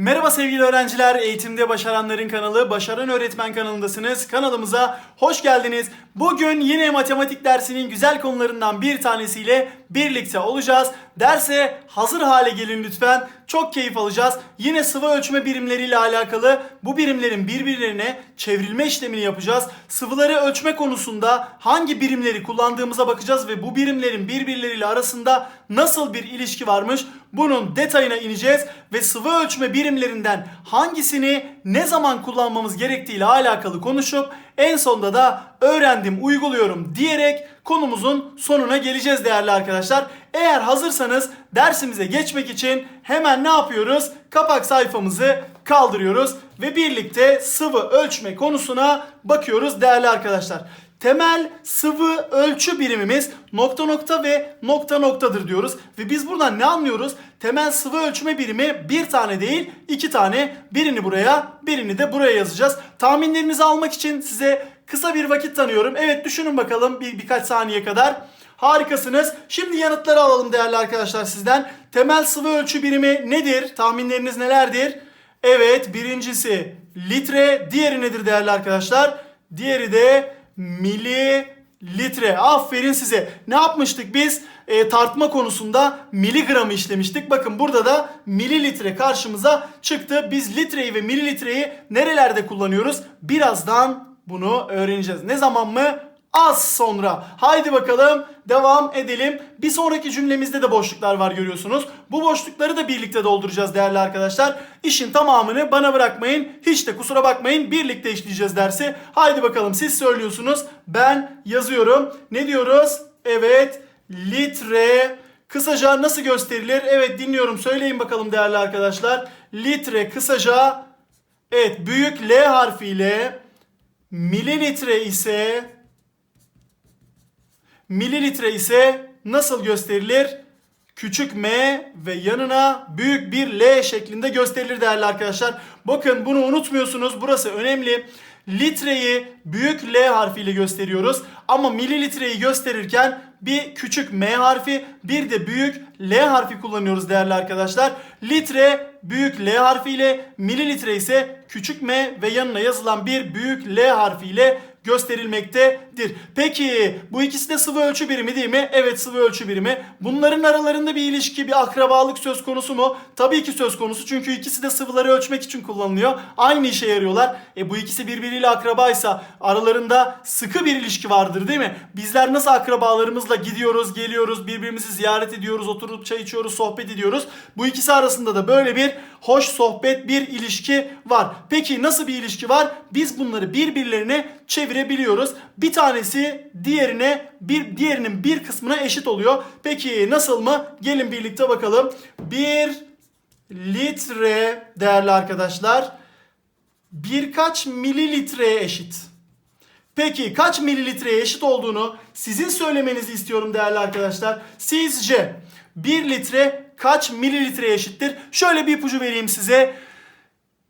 Merhaba sevgili öğrenciler, Eğitimde Başaranların kanalı Başaran Öğretmen kanalındasınız. Kanalımıza hoş geldiniz. Bugün yine matematik dersinin güzel konularından bir tanesiyle birlikte olacağız. Derse hazır hale gelin lütfen. Çok keyif alacağız. Yine sıvı ölçme birimleriyle alakalı bu birimlerin birbirlerine çevrilme işlemini yapacağız. Sıvıları ölçme konusunda hangi birimleri kullandığımıza bakacağız ve bu birimlerin birbirleriyle arasında nasıl bir ilişki varmış bunun detayına ineceğiz ve sıvı ölçme birimlerinden hangisini ne zaman kullanmamız gerektiğiyle alakalı konuşup en sonda da öğrendim, uyguluyorum diyerek konumuzun sonuna geleceğiz değerli arkadaşlar. Eğer hazırsanız dersimize geçmek için hemen ne yapıyoruz? Kapak sayfamızı kaldırıyoruz ve birlikte sıvı ölçme konusuna bakıyoruz değerli arkadaşlar. Temel sıvı ölçü birimimiz nokta nokta ve nokta noktadır diyoruz. Ve biz buradan ne anlıyoruz? Temel sıvı ölçme birimi bir tane değil iki tane. Birini buraya birini de buraya yazacağız. Tahminlerinizi almak için size kısa bir vakit tanıyorum. Evet düşünün bakalım bir, birkaç saniye kadar. Harikasınız. Şimdi yanıtları alalım değerli arkadaşlar sizden. Temel sıvı ölçü birimi nedir? Tahminleriniz nelerdir? Evet birincisi litre. Diğeri nedir değerli arkadaşlar? Diğeri de mililitre. Aferin size. Ne yapmıştık biz? E, tartma konusunda miligramı işlemiştik. Bakın burada da mililitre karşımıza çıktı. Biz litreyi ve mililitreyi nerelerde kullanıyoruz? Birazdan bunu öğreneceğiz. Ne zaman mı? Az sonra. Haydi bakalım devam edelim. Bir sonraki cümlemizde de boşluklar var görüyorsunuz. Bu boşlukları da birlikte dolduracağız değerli arkadaşlar. İşin tamamını bana bırakmayın. Hiç de kusura bakmayın. Birlikte işleyeceğiz dersi. Haydi bakalım siz söylüyorsunuz. Ben yazıyorum. Ne diyoruz? Evet litre kısaca nasıl gösterilir? Evet dinliyorum. Söyleyin bakalım değerli arkadaşlar. Litre kısaca evet büyük L harfiyle mililitre ise Mililitre ise nasıl gösterilir? Küçük m ve yanına büyük bir L şeklinde gösterilir değerli arkadaşlar. Bakın bunu unutmuyorsunuz. Burası önemli. Litreyi büyük L harfiyle gösteriyoruz. Ama mililitreyi gösterirken bir küçük M harfi bir de büyük L harfi kullanıyoruz değerli arkadaşlar. Litre büyük L harfiyle mililitre ise küçük M ve yanına yazılan bir büyük L harfiyle gösterilmektedir. Peki bu ikisi de sıvı ölçü birimi değil mi? Evet sıvı ölçü birimi. Bunların aralarında bir ilişki, bir akrabalık söz konusu mu? Tabii ki söz konusu çünkü ikisi de sıvıları ölçmek için kullanılıyor. Aynı işe yarıyorlar. E bu ikisi birbiriyle akrabaysa aralarında sıkı bir ilişki vardır değil mi? Bizler nasıl akrabalarımızla gidiyoruz, geliyoruz, birbirimizi ziyaret ediyoruz, oturup çay içiyoruz, sohbet ediyoruz. Bu ikisi arasında da böyle bir hoş sohbet, bir ilişki var. Peki nasıl bir ilişki var? Biz bunları birbirlerine çevirebiliyoruz. Bir tanesi diğerine bir diğerinin bir kısmına eşit oluyor. Peki nasıl mı? Gelin birlikte bakalım. 1 litre değerli arkadaşlar birkaç mililitreye eşit. Peki kaç mililitreye eşit olduğunu sizin söylemenizi istiyorum değerli arkadaşlar. Sizce 1 litre kaç mililitreye eşittir? Şöyle bir ipucu vereyim size.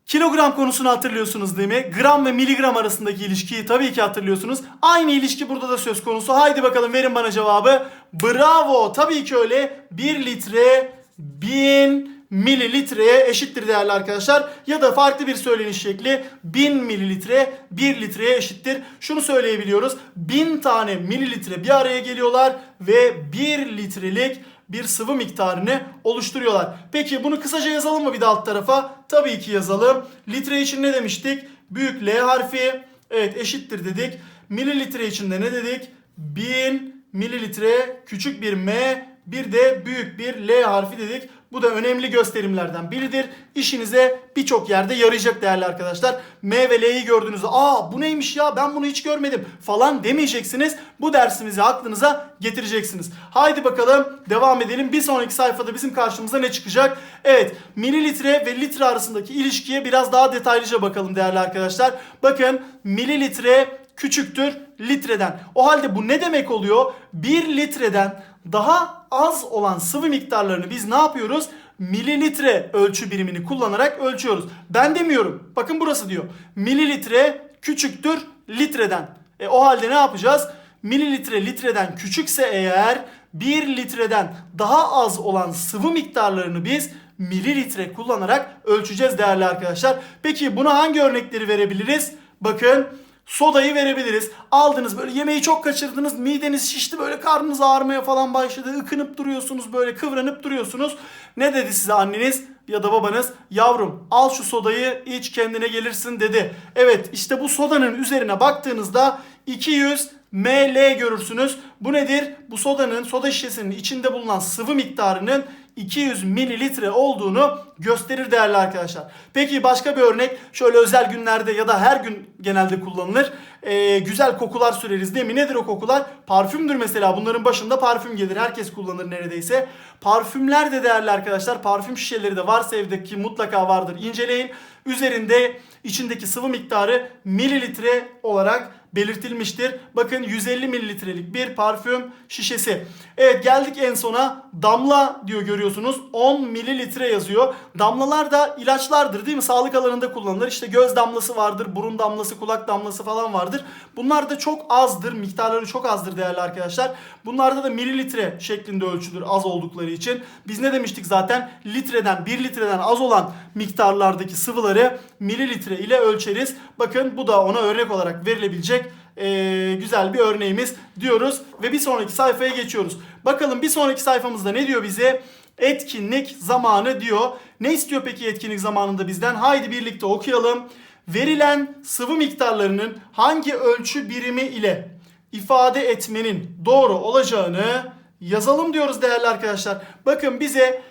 Kilogram konusunu hatırlıyorsunuz değil mi? Gram ve miligram arasındaki ilişkiyi tabii ki hatırlıyorsunuz. Aynı ilişki burada da söz konusu. Haydi bakalım verin bana cevabı. Bravo. Tabii ki öyle. 1 litre 1000 mililitreye eşittir değerli arkadaşlar. Ya da farklı bir söyleniş şekli 1000 mililitre 1 litreye eşittir. Şunu söyleyebiliyoruz. 1000 tane mililitre bir araya geliyorlar ve 1 litrelik bir sıvı miktarını oluşturuyorlar. Peki bunu kısaca yazalım mı bir de alt tarafa? Tabii ki yazalım. Litre için ne demiştik? Büyük L harfi. Evet eşittir dedik. Mililitre için de ne dedik? 1000 mililitre küçük bir M bir de büyük bir L harfi dedik. Bu da önemli gösterimlerden biridir. İşinize birçok yerde yarayacak değerli arkadaşlar. M ve L'yi gördüğünüzde aa bu neymiş ya ben bunu hiç görmedim falan demeyeceksiniz. Bu dersimizi aklınıza getireceksiniz. Haydi bakalım devam edelim. Bir sonraki sayfada bizim karşımıza ne çıkacak? Evet mililitre ve litre arasındaki ilişkiye biraz daha detaylıca bakalım değerli arkadaşlar. Bakın mililitre küçüktür litreden. O halde bu ne demek oluyor? 1 litreden daha az olan sıvı miktarlarını biz ne yapıyoruz? Mililitre ölçü birimini kullanarak ölçüyoruz. Ben demiyorum. Bakın burası diyor. Mililitre küçüktür litreden. E o halde ne yapacağız? Mililitre litreden küçükse eğer 1 litreden daha az olan sıvı miktarlarını biz mililitre kullanarak ölçeceğiz değerli arkadaşlar. Peki buna hangi örnekleri verebiliriz? Bakın sodayı verebiliriz. Aldınız böyle yemeği çok kaçırdınız. Mideniz şişti böyle karnınız ağrımaya falan başladı. Ikınıp duruyorsunuz böyle kıvranıp duruyorsunuz. Ne dedi size anneniz ya da babanız? Yavrum al şu sodayı iç kendine gelirsin dedi. Evet işte bu sodanın üzerine baktığınızda 200 ml görürsünüz. Bu nedir? Bu sodanın, soda şişesinin içinde bulunan sıvı miktarının 200 mililitre olduğunu gösterir değerli arkadaşlar. Peki başka bir örnek şöyle özel günlerde ya da her gün genelde kullanılır. Ee, güzel kokular süreriz değil mi? Nedir o kokular? Parfümdür mesela. Bunların başında parfüm gelir. Herkes kullanır neredeyse. Parfümler de değerli arkadaşlar. Parfüm şişeleri de varsa evdeki mutlaka vardır. İnceleyin. Üzerinde içindeki sıvı miktarı mililitre olarak belirtilmiştir. Bakın 150 mililitrelik bir parfüm şişesi. Evet geldik en sona. Damla diyor görüyorsunuz. 10 mililitre yazıyor. Damlalar da ilaçlardır değil mi? Sağlık alanında kullanılır. İşte göz damlası vardır, burun damlası, kulak damlası falan vardır. Bunlar da çok azdır. Miktarları çok azdır değerli arkadaşlar. Bunlarda da mililitre şeklinde ölçülür az oldukları için. Biz ne demiştik zaten? Litreden, 1 litreden az olan miktarlardaki sıvıları mililitre ile ölçeriz. Bakın bu da ona örnek olarak verilebilecek ee, güzel bir örneğimiz diyoruz. Ve bir sonraki sayfaya geçiyoruz. Bakalım bir sonraki sayfamızda ne diyor bize? Etkinlik zamanı diyor. Ne istiyor peki etkinlik zamanında bizden? Haydi birlikte okuyalım. Verilen sıvı miktarlarının hangi ölçü birimi ile ifade etmenin doğru olacağını yazalım diyoruz değerli arkadaşlar. Bakın bize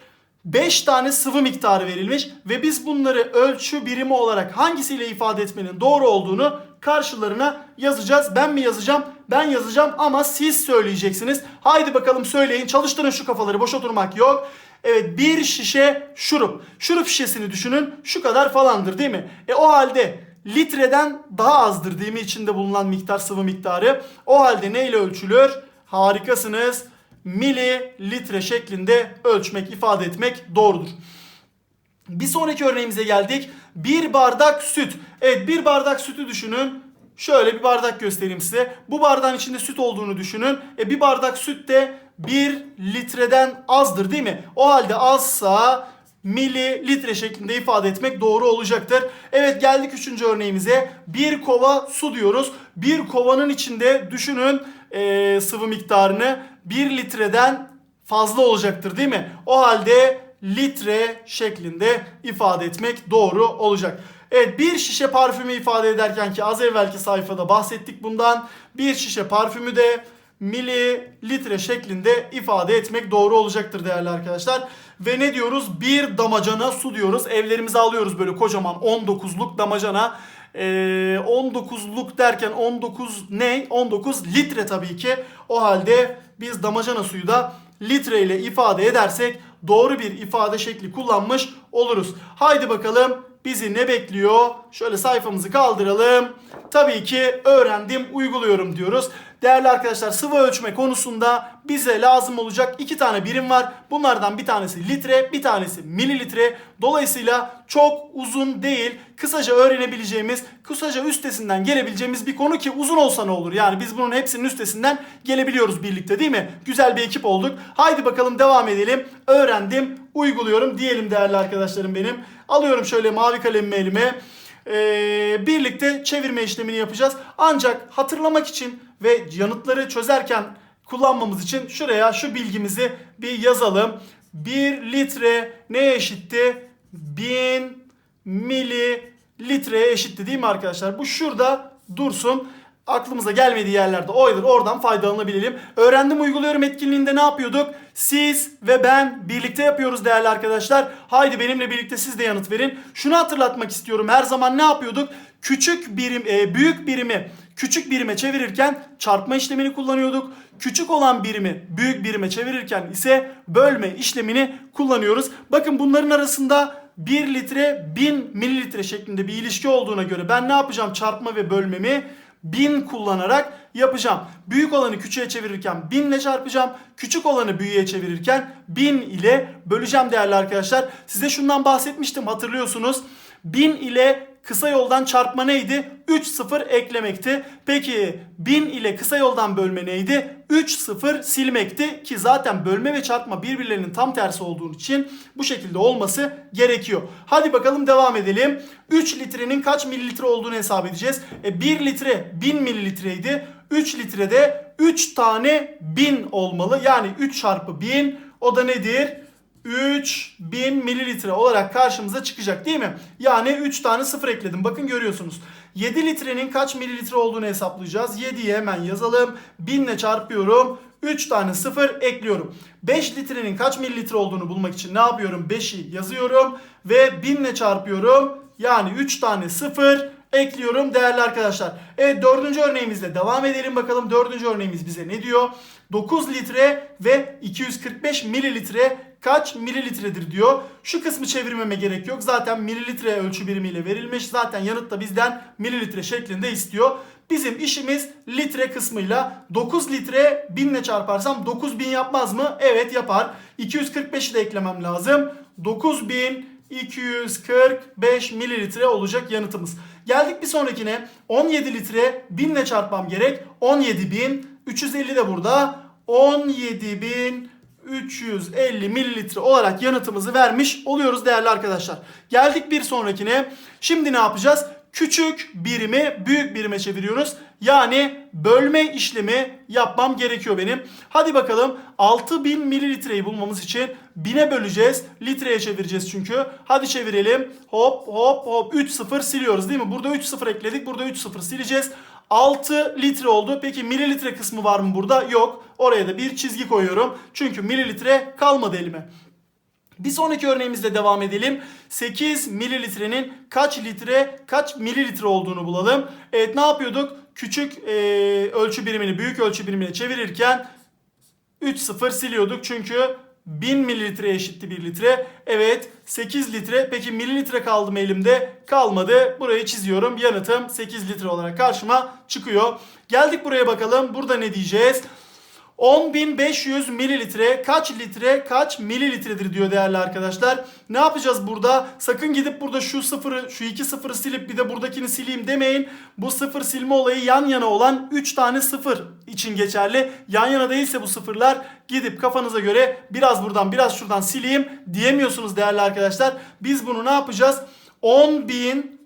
5 tane sıvı miktarı verilmiş ve biz bunları ölçü birimi olarak hangisiyle ifade etmenin doğru olduğunu karşılarına yazacağız. Ben mi yazacağım? Ben yazacağım ama siz söyleyeceksiniz. Haydi bakalım söyleyin. Çalıştırın şu kafaları. Boş oturmak yok. Evet bir şişe şurup. Şurup şişesini düşünün. Şu kadar falandır değil mi? E o halde litreden daha azdır değil mi içinde bulunan miktar sıvı miktarı. O halde neyle ölçülür? Harikasınız. Mililitre şeklinde ölçmek, ifade etmek doğrudur. Bir sonraki örneğimize geldik. Bir bardak süt. Evet bir bardak sütü düşünün. Şöyle bir bardak göstereyim size. Bu bardağın içinde süt olduğunu düşünün. E bir bardak süt de 1 litreden azdır değil mi? O halde azsa mililitre şeklinde ifade etmek doğru olacaktır. Evet geldik üçüncü örneğimize. Bir kova su diyoruz. Bir kovanın içinde düşünün e, sıvı miktarını 1 litreden fazla olacaktır değil mi? O halde litre şeklinde ifade etmek doğru olacak. Evet bir şişe parfümü ifade ederken ki az evvelki sayfada bahsettik bundan. Bir şişe parfümü de mililitre şeklinde ifade etmek doğru olacaktır değerli arkadaşlar. Ve ne diyoruz? Bir damacana su diyoruz. Evlerimize alıyoruz böyle kocaman 19'luk damacana. Ee, 19'luk derken 19 ne? 19 litre tabii ki. O halde biz damacana suyu da litre ile ifade edersek doğru bir ifade şekli kullanmış oluruz. Haydi bakalım bizi ne bekliyor? Şöyle sayfamızı kaldıralım. Tabii ki öğrendim, uyguluyorum diyoruz. Değerli arkadaşlar sıvı ölçme konusunda bize lazım olacak iki tane birim var. Bunlardan bir tanesi litre, bir tanesi mililitre. Dolayısıyla çok uzun değil, kısaca öğrenebileceğimiz, kısaca üstesinden gelebileceğimiz bir konu ki uzun olsa ne olur? Yani biz bunun hepsinin üstesinden gelebiliyoruz birlikte değil mi? Güzel bir ekip olduk. Haydi bakalım devam edelim. Öğrendim, uyguluyorum diyelim değerli arkadaşlarım benim. Alıyorum şöyle mavi kalemimi elime. Ee, birlikte çevirme işlemini yapacağız. Ancak hatırlamak için ve yanıtları çözerken kullanmamız için şuraya şu bilgimizi bir yazalım. 1 litre neye eşitti? 1000 mililitreye eşitti değil mi arkadaşlar? Bu şurada dursun. Aklımıza gelmediği yerlerde oydur. Oradan faydalanabilelim. Öğrendim uyguluyorum etkinliğinde ne yapıyorduk? Siz ve ben birlikte yapıyoruz değerli arkadaşlar. Haydi benimle birlikte siz de yanıt verin. Şunu hatırlatmak istiyorum. Her zaman ne yapıyorduk? Küçük birim, e, büyük birimi küçük birime çevirirken çarpma işlemini kullanıyorduk. Küçük olan birimi büyük birime çevirirken ise bölme işlemini kullanıyoruz. Bakın bunların arasında 1 litre 1000 mililitre şeklinde bir ilişki olduğuna göre ben ne yapacağım çarpma ve bölmemi 1000 kullanarak yapacağım. Büyük olanı küçüğe çevirirken 1000 ile çarpacağım. Küçük olanı büyüğe çevirirken 1000 ile böleceğim değerli arkadaşlar. Size şundan bahsetmiştim hatırlıyorsunuz. 1000 ile kısa yoldan çarpma neydi? 3 sıfır eklemekti. Peki 1000 ile kısa yoldan bölme neydi? 3 sıfır silmekti ki zaten bölme ve çarpma birbirlerinin tam tersi olduğu için bu şekilde olması gerekiyor. Hadi bakalım devam edelim. 3 litrenin kaç mililitre olduğunu hesap edeceğiz. E 1 litre 1000 mililitreydi. 3 litrede 3 tane 1000 olmalı. Yani 3 çarpı 1000 o da nedir? 3000 mililitre olarak karşımıza çıkacak değil mi? Yani 3 tane sıfır ekledim. Bakın görüyorsunuz. 7 litrenin kaç mililitre olduğunu hesaplayacağız. 7'yi hemen yazalım. 1000 ile çarpıyorum. 3 tane sıfır ekliyorum. 5 litrenin kaç mililitre olduğunu bulmak için ne yapıyorum? 5'i yazıyorum ve 1000 ile çarpıyorum. Yani 3 tane sıfır ekliyorum değerli arkadaşlar. Evet dördüncü örneğimizle devam edelim bakalım. Dördüncü örneğimiz bize ne diyor? 9 litre ve 245 mililitre kaç mililitredir diyor. Şu kısmı çevirmeme gerek yok. Zaten mililitre ölçü birimiyle verilmiş. Zaten yanıt da bizden mililitre şeklinde istiyor. Bizim işimiz litre kısmıyla 9 litre 1000 ile çarparsam 9000 yapmaz mı? Evet yapar. 245'i de eklemem lazım. 9245 mililitre olacak yanıtımız. Geldik bir sonrakine. 17 litre 1000 ile çarpmam gerek. 17000 350 de burada. 17350 mililitre olarak yanıtımızı vermiş oluyoruz değerli arkadaşlar. Geldik bir sonrakine. Şimdi ne yapacağız? Küçük birimi büyük birime çeviriyoruz. Yani bölme işlemi yapmam gerekiyor benim. Hadi bakalım 6000 mililitreyi bulmamız için 1000'e böleceğiz. Litreye çevireceğiz çünkü. Hadi çevirelim. Hop hop hop 3 sıfır siliyoruz değil mi? Burada 3 sıfır ekledik. Burada 3 sıfır sileceğiz. 6 litre oldu. Peki mililitre kısmı var mı burada? Yok. Oraya da bir çizgi koyuyorum. Çünkü mililitre kalmadı elime. Bir sonraki örneğimizde devam edelim. 8 mililitrenin kaç litre kaç mililitre olduğunu bulalım. Evet ne yapıyorduk? Küçük e, ölçü birimini büyük ölçü birimine çevirirken 3 sıfır siliyorduk çünkü 1000 mililitre eşitti 1 litre. Evet 8 litre. Peki mililitre kaldı mı elimde? Kalmadı. Burayı çiziyorum. Yanıtım 8 litre olarak karşıma çıkıyor. Geldik buraya bakalım. Burada ne diyeceğiz? 10.500 mililitre kaç litre kaç mililitredir diyor değerli arkadaşlar. Ne yapacağız burada? Sakın gidip burada şu sıfırı şu iki sıfırı silip bir de buradakini sileyim demeyin. Bu sıfır silme olayı yan yana olan 3 tane sıfır için geçerli. Yan yana değilse bu sıfırlar gidip kafanıza göre biraz buradan biraz şuradan sileyim diyemiyorsunuz değerli arkadaşlar. Biz bunu ne yapacağız? 10.000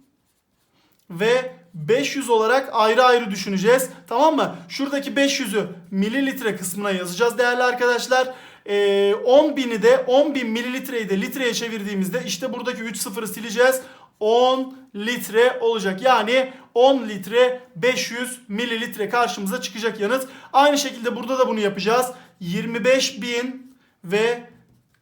ve 500 olarak ayrı ayrı düşüneceğiz. Tamam mı? Şuradaki 500'ü mililitre kısmına yazacağız değerli arkadaşlar. Ee, 10.000'i de 10.000 mililitreyi de litreye çevirdiğimizde işte buradaki 3 sıfırı sileceğiz. 10 litre olacak. Yani 10 litre 500 mililitre karşımıza çıkacak yanıt. Aynı şekilde burada da bunu yapacağız. 25.000 ve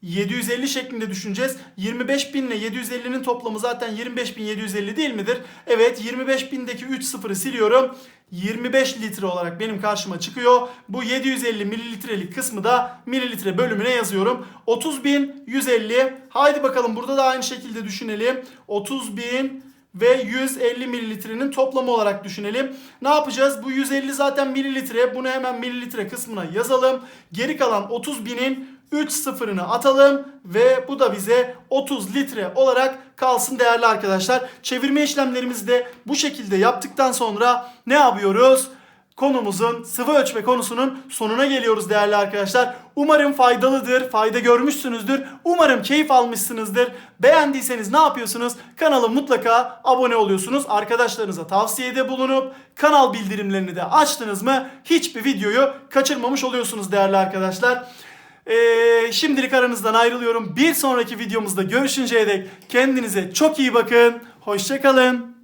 750 şeklinde düşüneceğiz. 25.000 ile 750'nin toplamı zaten 25.750 değil midir? Evet 25.000'deki 3 sıfırı siliyorum. 25 litre olarak benim karşıma çıkıyor. Bu 750 mililitrelik kısmı da mililitre bölümüne yazıyorum. 30.150. Haydi bakalım burada da aynı şekilde düşünelim. 30.000 ve 150 mililitrenin toplamı olarak düşünelim. Ne yapacağız? Bu 150 zaten mililitre. Bunu hemen mililitre kısmına yazalım. Geri kalan 30 binin 3 sıfırını atalım ve bu da bize 30 litre olarak kalsın değerli arkadaşlar. Çevirme işlemlerimizi de bu şekilde yaptıktan sonra ne yapıyoruz? konumuzun sıvı ölçme konusunun sonuna geliyoruz değerli arkadaşlar. Umarım faydalıdır, fayda görmüşsünüzdür. Umarım keyif almışsınızdır. Beğendiyseniz ne yapıyorsunuz? Kanala mutlaka abone oluyorsunuz. Arkadaşlarınıza tavsiyede bulunup kanal bildirimlerini de açtınız mı hiçbir videoyu kaçırmamış oluyorsunuz değerli arkadaşlar. Ee, şimdilik aranızdan ayrılıyorum. Bir sonraki videomuzda görüşünceye dek kendinize çok iyi bakın. Hoşçakalın.